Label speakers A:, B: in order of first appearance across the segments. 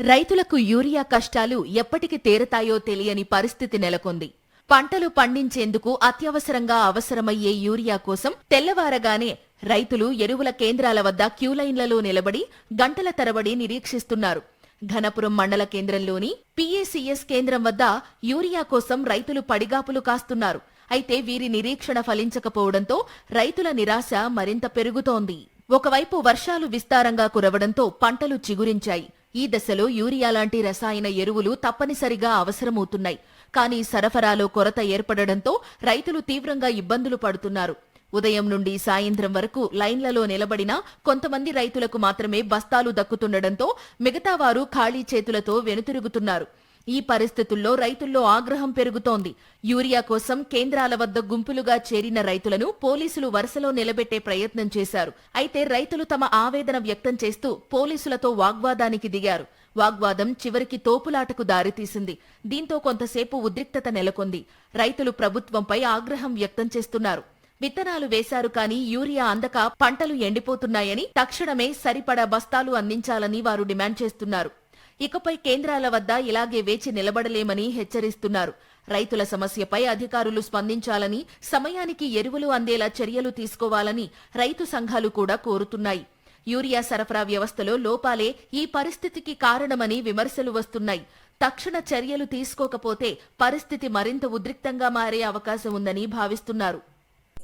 A: రైతులకు యూరియా కష్టాలు ఎప్పటికి తీరతాయో తెలియని పరిస్థితి నెలకొంది. పంటలు పండించేందుకు అత్యవసరంగా అవసరమయ్యే యూరియా కోసం తెల్లవారగానే రైతులు ఎరువుల కేంద్రాల వద్ద క్యూలైన్లలో నిలబడి గంటల తరబడి నిరీక్షిస్తున్నారు. ఘనపురం మండల కేంద్రంలోని పీఏసీఎస్ కేంద్రం వద్ద యూరియా కోసం రైతులు పడిగాపులు కాస్తున్నారు. అయితే వీరి నిరీక్షణ ఫలించకపోవడంతో రైతుల నిరాశ మరింత పెరుగుతోంది. ఒకవైపు వర్షాలు విస్తారంగా కురవడంతో పంటలు చిగురించాయి. ఈ దశలో యూరియా లాంటి రసాయన ఎరువులు తప్పనిసరిగా అవసరమవుతున్నాయి. కానీ సరఫరాలో కొరత ఏర్పడడంతో రైతులు తీవ్రంగా ఇబ్బందులు పడుతున్నారు. ఉదయం నుండి సాయంత్రం వరకు లైన్లలో నిలబడిన కొంతమంది రైతులకు మాత్రమే బస్తాలు దక్కుతుండటంతో మిగతా వారు ఖాళీ చేతులతో వెనుతిరుగుతున్నారు. ఈ పరిస్థితుల్లో రైతుల్లో ఆగ్రహం పెరుగుతోంది. యూరియా కోసం కేంద్రాల వద్ద గుంపులుగా చేరిన రైతులను పోలీసులు వరుసలో నిలబెట్టే ప్రయత్నం చేశారు. అయితే రైతులు తమ ఆవేదన వ్యక్తం చేస్తూ పోలీసులతో వాగ్వాదానికి దిగారు. వాగ్వాదం చివరికి తోపులాటకు దారితీసింది. దీంతో కొంతసేపు ఉద్రిక్తత నెలకొంది. రైతులు ప్రభుత్వంపై ఆగ్రహం వ్యక్తం చేస్తున్నారు. విత్తనాలు వేశారు కానీ యూరియా అందక పంటలు ఎండిపోతున్నాయని తక్షణమే సరిపడా బస్తాలు అందించాలని వారు డిమాండ్ చేస్తున్నారు. ఇకపై కేంద్రాల వద్ద ఇలాగే వేచి నిలబడలేమని హెచ్చరిస్తున్నారు. రైతుల సమస్యపై అధికారులు స్పందించాలని సమయానికి ఎరువులు అందేలా చర్యలు తీసుకోవాలని రైతు సంఘాలు కూడా కోరుతున్నాయి. యూరియా సరఫరా వ్యవస్థలో లోపాలే ఈ పరిస్థితికి కారణమని విమర్శలు వస్తున్నాయి. తక్షణ చర్యలు తీసుకోకపోతే పరిస్థితి మరింత ఉద్రిక్తంగా మారే అవకాశం ఉందని భావిస్తున్నారు.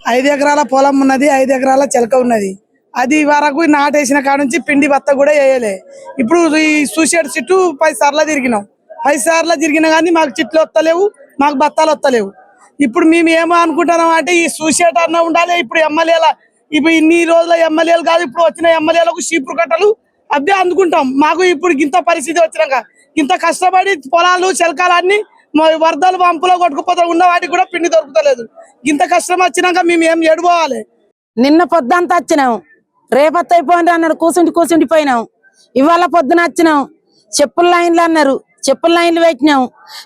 B: ఐదు ఎకరాల పొలం ఉన్నది ఐదు ఎకరాల చెలక ఉన్నది. అది వరకు నాటేసిన కాడ నుంచి పిండి బత్త కూడా వేయలే. ఇప్పుడు ఈ సూసైడ్ చెట్టు పది సార్లు తిరిగినాం. పది సార్లు తిరిగినా కానీ మాకు చెట్లు వస్తలేవు మాకు బత్తాలు వస్తలేవు ఇప్పుడు మేము ఏమో అనుకుంటున్నాం అంటే ఈ సూసైడ్ అన్న ఉండాలి ఇప్పుడు ఎమ్మెల్యేల ఇప్పుడు ఇన్ని రోజుల ఎమ్మెల్యేలు కాదు ఇప్పుడు వచ్చిన ఎమ్మెల్యేలకు షీపురు కట్టలు అదే అందుకుంటాం. మాకు ఇప్పుడు ఇంత పరిస్థితి వచ్చినాక ఇంత కష్టపడి పొలాలు చిలకాలన్నీ మా వరదలు వంపులో కొట్టుకుపోతా ఉన్న వాటికి కూడా పిండి దొరుకుతలేదు. ఇంత కష్టం వచ్చినాక మేము ఏం ఎడుకోవాలి
C: నిన్న పొద్దంతా వచ్చినాం. రేపత్త అయిపోండి అన్నాడు కూసుండి కూర్చుండి పోయినాం. ఇవాళ పొద్దున వచ్చినాం. చెప్పుల లైన్లు అన్నారు. చెప్పుల లైన్లు పెట్టినాం.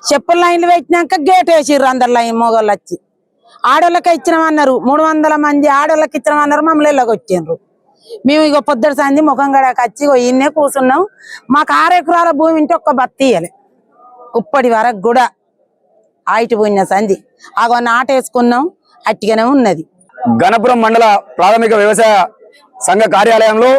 C: చెప్పుల లైన్లు పెట్టినాక గేట్ వేసిర్రు అందరు లైన్ మొగోళ్ళు వచ్చి. ఆడోళ్ళకి ఇచ్చినామన్నారు మూడు వందల మంది ఆడోళ్ళకి ఇచ్చినామన్నారు మమ్మల్ని ఇళ్ళకి వచ్చిండ్రు మేము ఇక పొద్దుడు సంది ముఖం గడక వచ్చి ఈయన్నే కూర్చున్నాం మాకు ఆరు ఎకరాల భూమి ఉంటే ఒక్క బత్తి ఇయ్యలే. ఇప్పటి వరకు కూడా ఆయిటి పోయిన సంధి అగో నాటేసుకున్నాం అట్టిగానే ఉన్నది.
D: గణపురం మండల ప్రాథమిక వ్యవసాయ సంఘ కార్యాలయంలో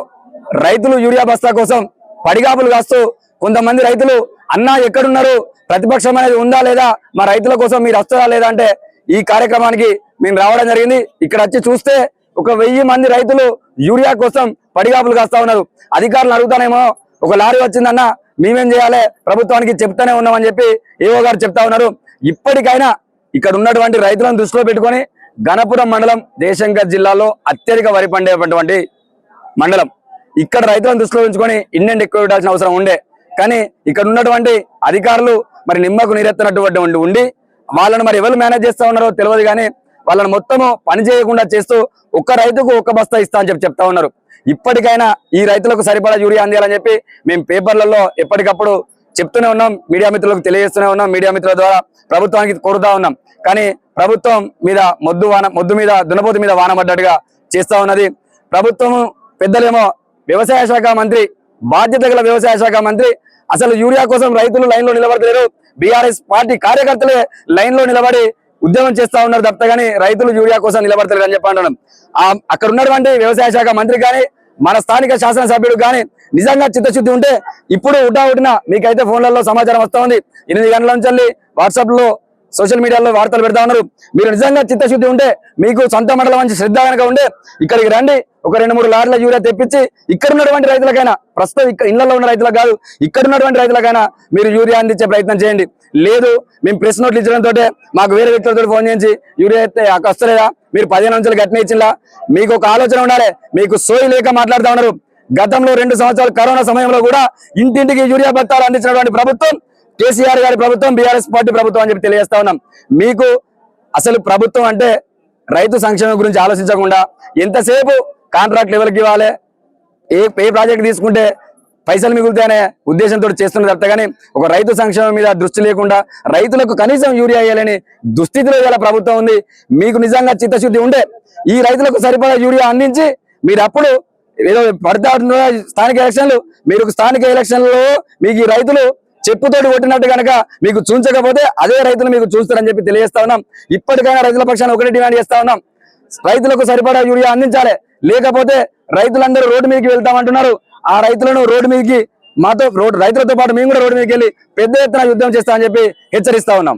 D: రైతులు యూరియా బస్తా కోసం పడిగాపులు కాస్తూ కొంతమంది రైతులు అన్నా ఎక్కడున్నారు? ప్రతిపక్షం అనేది ఉందా లేదా? మా రైతుల కోసం మీరు వస్తారా లేదా? అంటే ఈ కార్యక్రమానికి మేము రావడం జరిగింది. ఇక్కడ వచ్చి చూస్తే ఒక వెయ్యి మంది రైతులు యూరియా కోసం పడిగాపులు కాస్తా ఉన్నారు. అధికారులు అడుగుతానేమో ఒక లారీ వచ్చిందన్న మేమేం చేయాలి? ప్రభుత్వానికి చెప్తానే ఉన్నామని చెప్పి ఏవో గారు చెప్తా ఉన్నారు. ఇప్పటికైనా ఇక్కడ ఉన్నటువంటి రైతులను దృష్టిలో పెట్టుకొని గణపురం మండలం దేశంగర్ జిల్లాలో అత్యధిక వరి పండేటువంటి మండలం. ఇక్కడ రైతులను దృష్టిలో ఉంచుకొని ఇండియన్ ఎక్కువ ఇవ్వాల్సిన అవసరం ఉండే. కానీ ఇక్కడ ఉన్నటువంటి అధికారులు మరి నిమ్మకు నీరెత్తనటువంటి ఉండి వాళ్ళను మరి ఎవరు మేనేజ్ చేస్తూ ఉన్నారో తెలియదు కానీ వాళ్ళని మొత్తము పని చేయకుండా చేస్తూ ఒక్క రైతుకు ఒక్క బస్తా ఇస్తా అని చెప్పి చెప్తా ఉన్నారు. ఇప్పటికైనా ఈ రైతులకు సరిపడా యూరియా అందియాలని చెప్పి మేము పేపర్లలో ఎప్పటికప్పుడు చెప్తూనే ఉన్నాం మీడియా మిత్రులకు తెలియజేస్తూనే ఉన్నాం మీడియా మిత్రుల ద్వారా ప్రభుత్వానికి కోరుతా ఉన్నాం. కానీ ప్రభుత్వం మీద మొద్దు వాన మొద్దు మీద దునపోతు మీద వాన పడ్డట్టుగా చేస్తూ ఉన్నది. ప్రభుత్వం పెద్దలేమో వ్యవసాయ శాఖ మంత్రి బాధ్యత గల వ్యవసాయ శాఖ మంత్రి అసలు యూరియా కోసం రైతులు లైన్లో నిలబడలేరు బీఆర్ఎస్ పార్టీ కార్యకర్తలే లైన్లో నిలబడి ఉద్యమం చేస్తా ఉన్నారు తప్ప కానీ రైతులు యూరియా కోసం నిలబడతలేరు అని చెప్పి అంటున్నాం. అక్కడ ఉన్నటువంటి వ్యవసాయ శాఖ మంత్రి కానీ మన స్థానిక శాసనసభ్యుడు కానీ నిజంగా చిత్తశుద్ధి ఉంటే ఇప్పుడు ఉటా ఉటిన మీకైతే ఫోన్లలో సమాచారం వస్తా ఉంది ఎనిమిది గంటల నుంచి వాట్సాప్లో సోషల్ మీడియాలో వార్తలు పెడతా ఉన్నారు. మీరు నిజంగా చిత్తశుద్ధి ఉంటే మీకు సొంత మండలం మంచి శ్రద్ధ కనుక ఉంటే ఇక్కడికి రండి. ఒక రెండు మూడు లారీల యూరియా తెప్పించి ఇక్కడ ఉన్నటువంటి రైతులకైనా ప్రస్తుతం ఇక్కడ ఇళ్ళలో ఉన్న రైతులకు కాదు ఇక్కడ ఉన్నటువంటి రైతులకైనా మీరు యూరియా అందించే ప్రయత్నం చేయండి. లేదు మేము ప్రెస్ నోట్లు ఇచ్చడంతో మాకు వేరే వ్యక్తులతో ఫోన్ చేసి యూరియా అయితే వస్తలేదా? మీరు పదిహేను అంశాలు గట్టిన ఇచ్చిందా మీకు ఒక ఆలోచన ఉండాలి మీకు సోయి లేక మాట్లాడుతూ ఉన్నారు. గతంలో రెండు సంవత్సరాలు కరోనా సమయంలో కూడా ఇంటింటికి యూరియా బత్తాలు అందించినటువంటి ప్రభుత్వం కేసీఆర్ గారి ప్రభుత్వం బీఆర్ఎస్ పార్టీ ప్రభుత్వం అని చెప్పి తెలియజేస్తా ఉన్నాం. మీకు అసలు ప్రభుత్వం అంటే రైతు సంక్షేమం గురించి ఆలోచించకుండా ఎంతసేపు కాంట్రాక్ట్ లెవెల్కి ఇవ్వాలి? ఏ ఏ ప్రాజెక్ట్ తీసుకుంటే పైసలు మిగులుతాయనే ఉద్దేశంతో చేస్తున్న తప్ప కానీ ఒక రైతు సంక్షేమం మీద దృష్టి లేకుండా రైతులకు కనీసం యూరియా వేయాలని దుస్థితిలో గల ప్రభుత్వం ఉంది. మీకు నిజంగా చిత్తశుద్ధి ఉంటే ఈ రైతులకు సరిపడా యూరియా అందించి మీరు అప్పుడు ఏదో పడతా స్థానిక ఎలక్షన్లు మీరు స్థానిక ఎలక్షన్లలో మీకు ఈ రైతులు చెప్పుతోటి కొట్టినట్టు కనుక మీకు చూంచకపోతే అదే రైతులు మీకు చూస్తారని చెప్పి తెలియజేస్తా ఉన్నాం. ఇప్పటికైనా రైతుల పక్షాన్ని ఒకటి డిమాండ్ చేస్తా ఉన్నాం. రైతులకు సరిపడా యూరియా అందించాలి. లేకపోతే రైతులందరూ రోడ్డు మీదకి వెళ్తామంటున్నారు. ఆ రైతులను రోడ్డు మీదకి మాతో రోడ్డు రైతులతో పాటు మేము కూడా రోడ్డు మీదకి వెళ్ళి పెద్ద ఎత్తున యుద్ధం చేస్తామని చెప్పి హెచ్చరిస్తా ఉన్నాం.